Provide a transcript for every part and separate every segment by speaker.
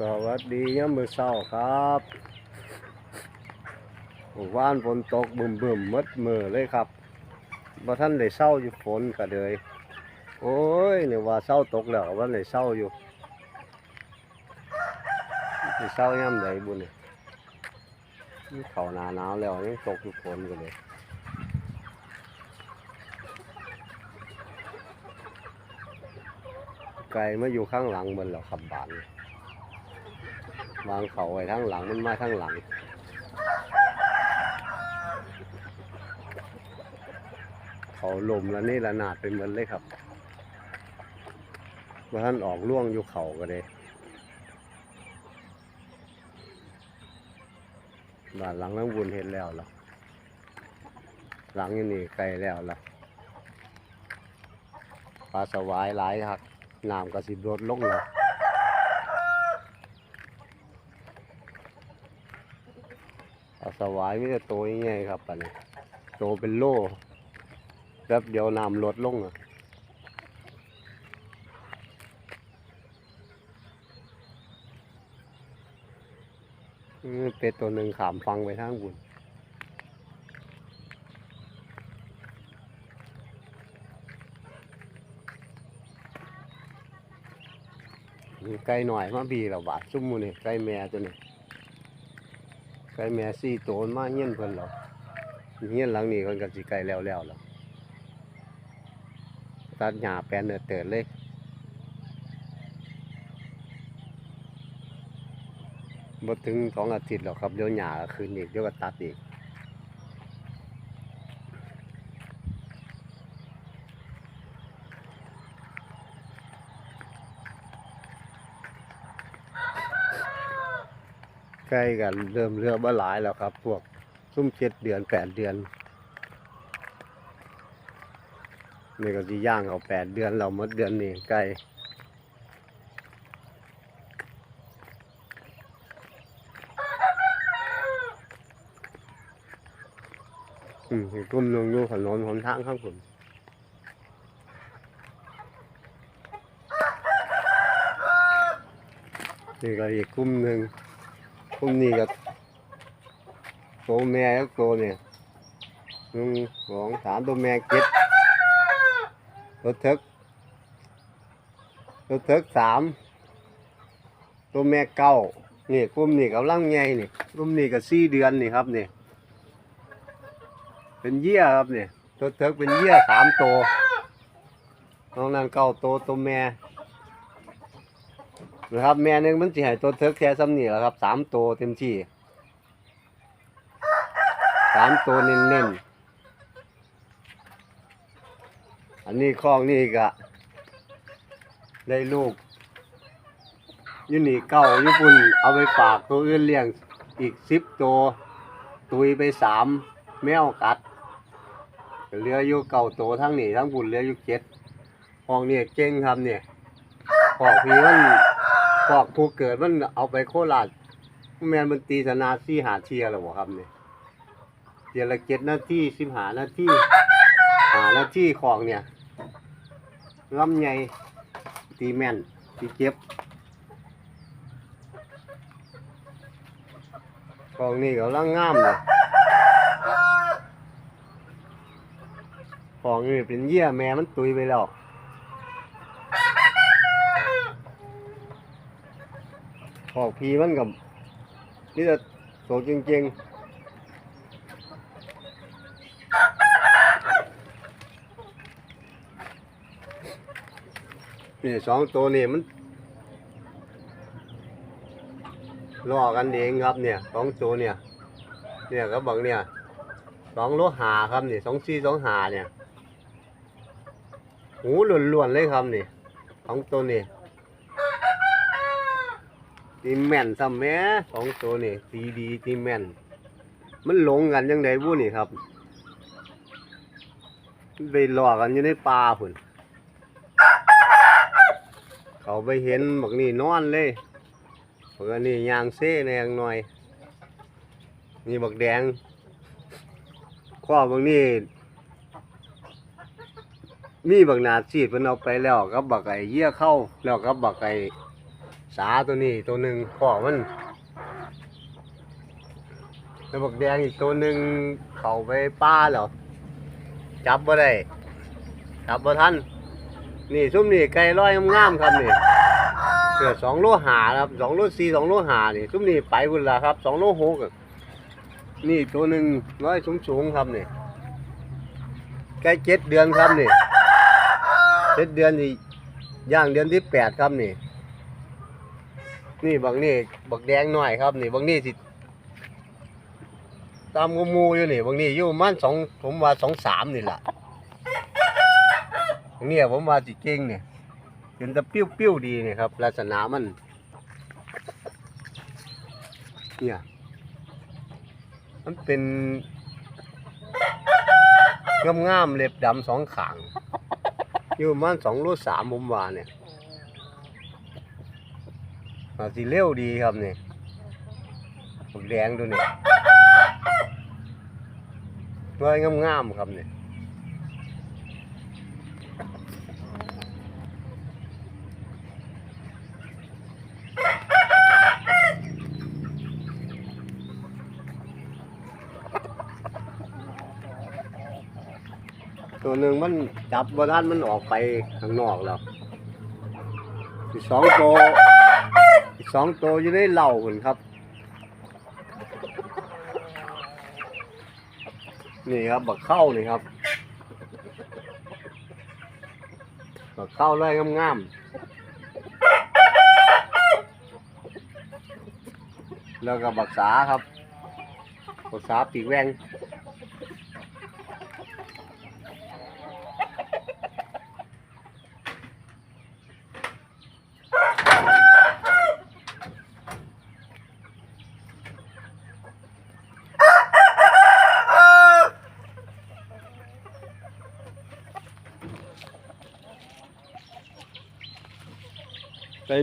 Speaker 1: สวัสดียามมือเช้าครับเมื่านฝนตกบึมบึมมดมือเลยครับบ่ทันได้เช้าอยู่ฝนก็เลยโอ้ยเนี่ว่าเช้าตกแล้วว่าได้เช้าอยู่สิเช้ายามใดบุนี่มันเขาหนาหนาวแล้วยังตกอยู่ฝนก็เลยไก่มาอยู่ข้างหลังมันแล้วขับบาน วางเขาไว้ทั้งหลังมันมาทั้งหลังเขาลมแล้วนี่ละนาดเป็นเหมือนเลยครับเมื่อท่านออกล่วงอยู่เขาก็เลยบ้านหลังน้ำบุญเห็นแล้วล่ะหลังอยู่นี่ไกลแล้วล่ะปลาสวายหลายครับน้ำก็สิลดลงแล้วเอา สวายไมแต่ได้โตง่ายๆครับปันนี้โตเป็นโล่แป๊บเดียวน้ำลดลงอะเป็ดตัวหนึ่งขามฟังไปทางบุญมีไก่หน่อยมาบีเราบาดซุ่มมูนี่ไก่แม่ตัวนี้ ไก่แม่สี่ตัวมันมาเงี้ยนเพิ่นเราเงี้ยนหลังนี้เพิ่นก็สิไก่แล้วแล้วแล้วตัดหญ้าแปลนเนื้อเติดเลยบ่ถึงสองอาทิตย์หรอกครับเดี๋ยวหญ้าคืนอีกเดี๋ยวก็ตัดอีก ไก่กันเริ่มเรือบ่หลายแล้วครับ พวกซุ่มเจ็ดเดือนแปดเดือนนี่ก็สิย่างเอาแปดเดือนเราหมดเดือนนี้ไก่อืมกลุ่มหนึงอยู่ถนนหนทางข้างผมนี่ก็อีกกลุ่มหนึ่ง มนี้ก็โตแม่แล้วโตเนี่ยหนึ่งสองสามตัวแม่เจ็ดตัวเทึกตัวเทึกสามตัวแม่เก้านี่กลุ่มนี้กำลังใหญ่นี่กลุ่มนี้ก็สี่เดือนนี่ครับนี่เป็นเยี่ยครับนี่ตัวเทึกเป็นเยี่ยสามตัวน้องนั่นเก้าตัวตัวแม่ นะครับแม่หนึงมันจะให้ตัวเทึกแค่ซ้ำนี่แหละครับสามตัวเต็มที่สามตัวเน้นๆอันนี้คลองนี่ก็ได้ลูกยูนี่เก้าญี่ปุ่นเอาไปฝากตัวอื่นเลี้ยงอีกสิบตัวตุยไปสามแมวกัดเหลืออยู่เก้าโตทั้งนี่ทั้งบุญเหลืออยู่เจ็ดห้องเนี่ยเก่งครับเนี่ยพอกพีมัน พอกผู้เกิดมันเอาไปโคราชแมนมันตีสนาซี่หาเชียร์หรอวะครับเนี่ยเดียละเจ็ดนาที่สิบหานาที่หานาที่ของเนี่ยลำใหญ่ตีแมนตีเจ็บของนี่กำลังงามเลยของนี่เป็นเยี่ยแม่มันตุยไปแล้ว ออกพีมันกับนี่จะโสดจริงๆนี่สองตัวนี่มันล่อกันเองครับเนี่ยสองตัวเนี่ย เนี่ยก็บอกเนี่ยสองโลหาครับนี่สองซี่สองหาเนี่ยหูล้วนๆเลยครับนี่สองตัวนี่ ตีแม่นซ้ำแม่สองตัวนี่ตีดีตีแม่น มันหลงกันยังไงบุนี่ครับไปหลอกกันอยู่ในป่าพุ่นเขาไปเห็นบักนี่นอนเลยบักนี่ยางเซ่แนงหน่อยนี่บักแดงข้อบักนี่มีบักหนาจีดเพิ่นเอาไปแล้วกับบักไอ้เยี่ยเข้าแล้วกับบักไอ้ ษาตัวนี้ตัวหนึ่งขอมันแล้วบักแดงอีกตัวหนึ่งเข้าไปป้าแล้วจับบ่ได้จับบ่ทันนี่ซุ่มนี่ไก่ร้อยงามครับนี่เกิดสองโลหาครับสองโลสี่สองโลหานี่ซุ่มนี่ไปพุ่นละครับสองโลหกนี่ตัวหนึ่งร้อยสูงๆครับนี่ใกล้เจ็ดเดือนครับนี่เจ็ดเดือนนี่ย่างเดือนที่แปดครับนี่ นี่บางนี่บักแดงหน่อยครับ นี่บางนี่สิตามงูมูอยู่นี่บางนี่อยู่มันสองผมว่าสองสามนี่แหละเนี่ยผมว่าสิเก่งเนี่ยเป็นตะปิ้วปิ้วๆดีเนี่ยครับลักษณะมัน เนี่ยมันเป็นงามๆเล็บดำสองขาง อยู่มันสองรูสามผมว่าเนี่ย อาสีเร็วดีครับนี่ผมแดงดูนี่น้อยงามๆครับนี่ตัวหนึ่งมันจับว่าท่านมันออกไปข้างนอกแล้วอีกสองตัว สองตัวอยู่ในเหล่าเหมือนครับ นี่ครับบักเข้านี่ครับบักเข้าเลยงามๆแล้วก็บักษาครับบักษาปีกแวง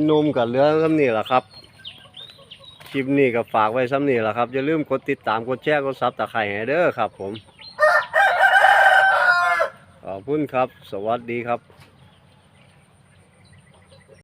Speaker 1: นมกับเรือซ้ำนี่แหละครับคลิปนี้ก็ฝากไว้ซ้ำนี่แหละครับอย่าลืมกดติดตามกดแชร์กดซับตะไคร้ให้เด้อครับ ผมขอบคุณครับ สวัสดีครับ